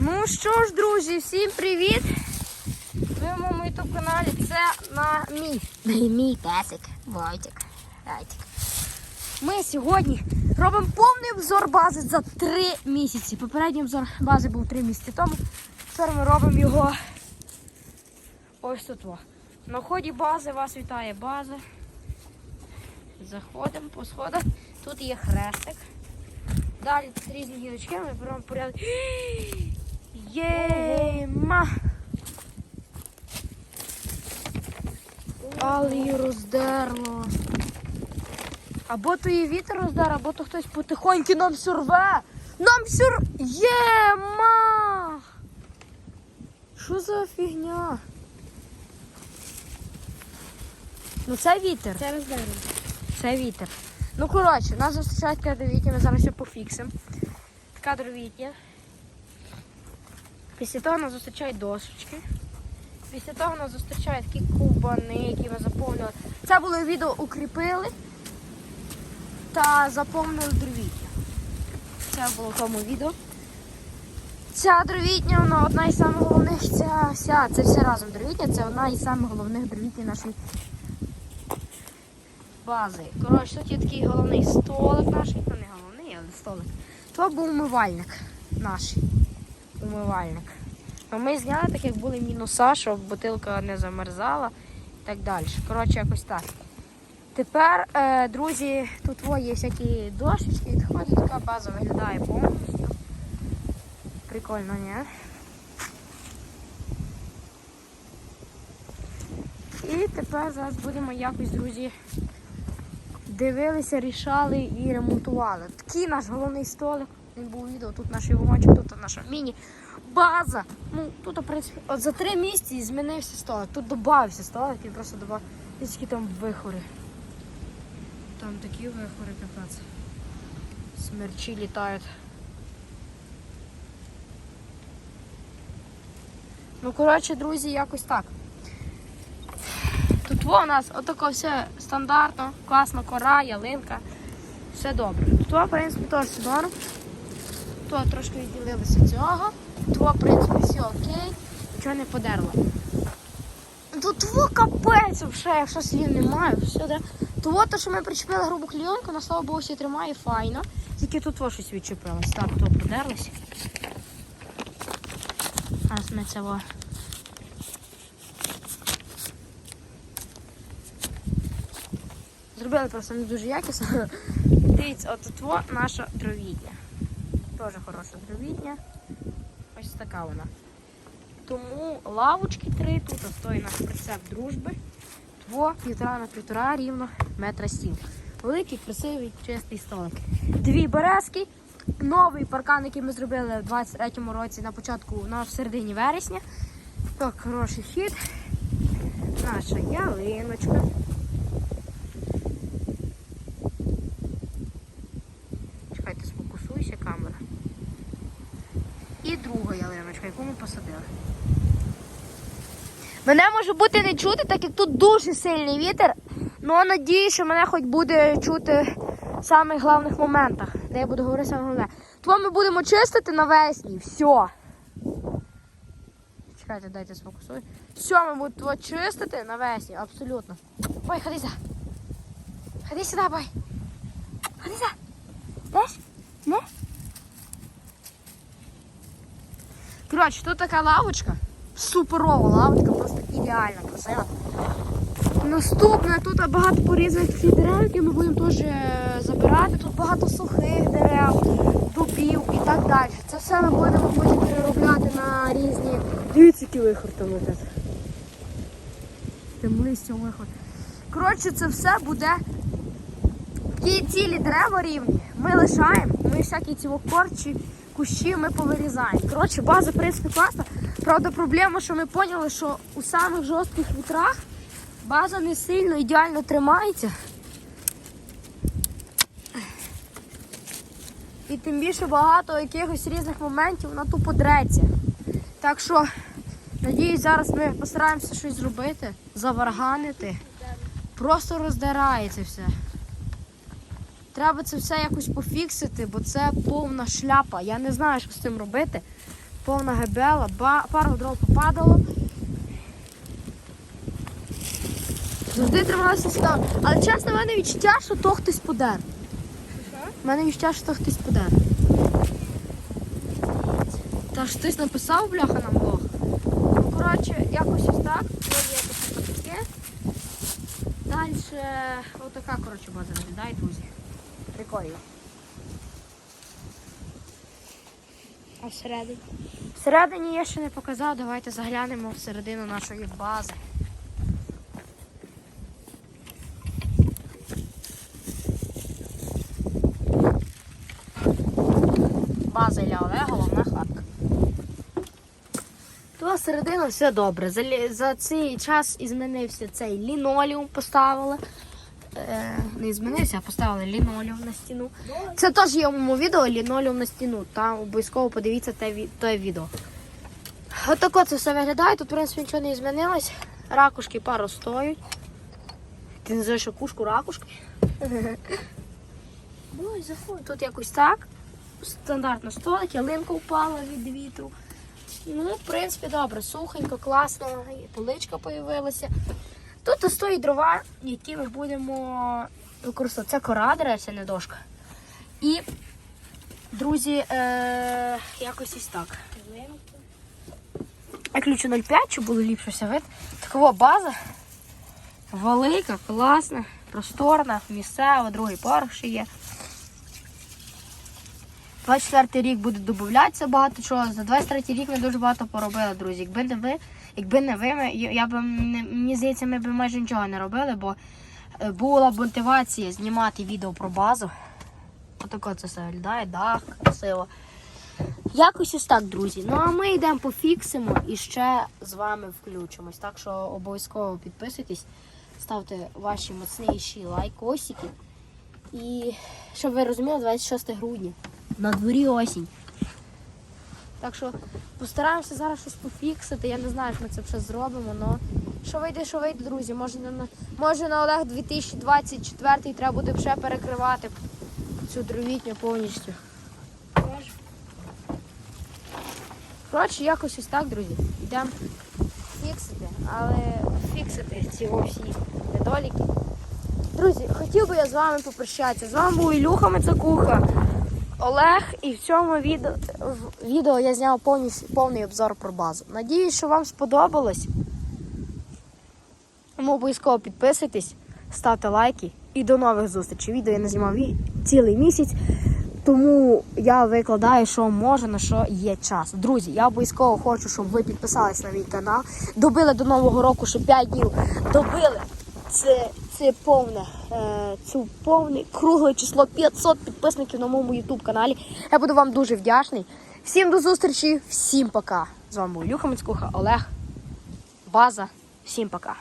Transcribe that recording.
Ну що ж, друзі, всім привіт! Ви в моєму ютуб каналі. Це на мій, мій песик Войтик. Ми сьогодні робимо повний обзор бази за 3 місяці. Попередній обзор бази був 3 місяці тому. Тепер ми робимо його ось тут. На вході бази вас вітає база. Заходимо по сходах. Тут є хрестик. Далі різні гілочки, ми беремо порядок. Єма! Але її роздерло. Або то її вітер роздер, або то хтось потихоньки нам сорве. Нам сюр... Єма! Що за фігня? Ну це вітер. Це роздерли. Це вітер. Ну, коротше, нас зустрічають кадровітня, ми зараз все пофіксимо. Кадровітня. Після того нас зустрічають дошечки. Після того нас зустрічають такі кубани, які ми заповнили. Це було відео укріпили та заповнили дровітня. Це було в тому відео. Ця дровітня, вона одна із самих головних, ця вся, це все разом дровітня, це одна із самих головних нашої бази. Коротше, тут є такий головний столик наш, ну не головний, але столик. То був умивальник наш. Умивальник. Ми зняли так, як були мінуса, щоб бутилка не замерзала і так далі. Коротше, якось так. Тепер, е, друзі, тут є всякі дошечки, відходять, така база виглядає повністю. Прикольно, ні? І тепер зараз будемо якось, друзі, дивилися, рішали і ремонтували. Такий наш головний столик. Був у відео, тут наш вогончик, тут наша міні-база. Ну, тут, в принципі, от за три місяці змінився столик. Тут додався столик, він просто додав. Які там вихори. Там такі вихори, капець. Смерчі літають. Ну, коротше, друзі, якось так. Тут у нас отако все стандартно, класно, кора, ялинка. Все добре. Тут, в принципі, теж все норм. Тут трошки відділилося цього. Во, в принципі, все окей, нічого не подерло. Тут во капець вже, якщо слів немає, все де. То те, що ми причепили грубу клійонку, на слава Богу, все тримає файно. Тільки тут во щось відчепилось. Так, то подерлося. Зараз ми це. Зробили просто не дуже якісно. Дивіться, от тут во наша. Теж хороша дровідня. Ось така вона. Тому лавочки три, тут стоїть наш прицеп дружби. Тво півтора на півтора рівно метра сім. Великий, красивий, чистий столик. Дві березки. Новий паркан, який ми зробили в 23-му році на початку, на в середині вересня. Так, хороший хід. Наша ялиночка. Чекайте, сфокусуйся камера. І друга ялиночка, яку ми посадили. Мене може бути не чути, так як тут дуже сильний вітер. Ну надію, що мене хоч буде чути в самих головних моментах, де я буду говорити саме головне. Тому ми будемо чистити навесні. Все. Чекайте, дайте сфокусую. Все, ми будемо чистити навесні, абсолютно. Ой, сюди. Ходи сюди. Ходи сюди. Деш? Не? Коротше, тут така лавочка. Суперова лавочка, просто ідеальна, красива. Наступне, тут багато порізаних дерев, які ми будемо теж е, забирати. Тут багато сухих дерев, дубів і так далі. Це все ми будемо потім переробляти на різні. Дивіться, який вихор там летить. Там листя вихор. Коротше, це все буде. Ті цілі дерева рівні ми лишаємо, ми всякі ці корчі, кущі ми повирізаємо. Коротше, база, в принципі, класна. Правда, проблема, що ми поняли, що у самих жорстких вітрах база не сильно ідеально тримається. І тим більше багато якихось різних моментів вона тупо dreться. Так що, надіюсь, зараз ми постараємося щось зробити, заварганити. Просто роздирається все. Треба це все якось пофіксити, бо це повна шляпа. Я не знаю, що з цим робити. повна гебела, пару дров попадало. Завжди трималася сюди. Але чесно, в мене відчуття, що то хтось подер. У мене відчуття, що то хтось подер. Та ж хтось написав бляха на блог. Ну, коротше, якось ось так. Є такі пакетки. Далі отака, коротше, база виглядає, друзі. Прикольно. А всередині? Всередині я ще не показав, давайте заглянемо всередину нашої бази. База Ілля Олега, головна хатка. То середина все добре. За, за цей час і змінився цей лінолеум поставили. Е, не змінився, а поставили лінолеум на стіну. Це теж є в моєму відео лінолеум на стіну. Там обов'язково подивіться те, те відео. Отако це все виглядає. Тут, в принципі, нічого не змінилось. Ракушки пару стоять. Ти називаєш кушку ракушки? Ой, заходь. Тут якось так. Стандартно столик, ялинка впала від вітру. Ну, в принципі, добре, сухенько, класно, поличка появилася. Тут стоїть дрова, які ми будемо використовувати. Це кора, не дошка. І, друзі, е- якось ось так. Я ключу 0,5, щоб було ліпше все вид. Такова база. Велика, класна, просторна, місцева, другий поверх ще є. 24 рік буде додатися багато чого. За 23 рік ми дуже багато поробили, друзі. Якби не ви, якби не ви, ми, я б не- мені здається, ми б майже нічого не робили, бо е, була б мотивація знімати відео про базу. Отако це все виглядає, дах, красиво. Якось ось так, друзі. Ну а ми йдемо пофіксимо і ще з вами включимось. Так що обов'язково підписуйтесь, ставте ваші мощніші лайкосики. І щоб ви розуміли, 26 грудня. На дворі осінь. Так що постараємося зараз щось пофіксити. Я не знаю, як ми це все зробимо, але що вийде, що вийде, друзі. Може на, може на Олег 2024 треба буде вже перекривати цю дровітню повністю. Коротше, якось ось так, друзі. Йдемо фіксити, але фіксити ці всі недоліки. Друзі, хотів би я з вами попрощатися. З вами був Ілюха Мицакуха, Олег, і в цьому відео, відео я зняв повністю, повний обзор про базу. Надіюсь, що вам сподобалось. Тому обов'язково підписуйтесь, ставте лайки і до нових зустрічей. Відео я не знімав цілий місяць, тому я викладаю, що може, на що є час. Друзі, я обов'язково хочу, щоб ви підписались на мій канал. Добили до Нового року ще 5 днів. Добили це, це повне, це повне кругле число 500 підписників на моєму YouTube каналі. Я буду вам дуже вдячний. Всім до зустрічі, всім пока. З вами Люха Мицькуха, Олег, База. Всім пока.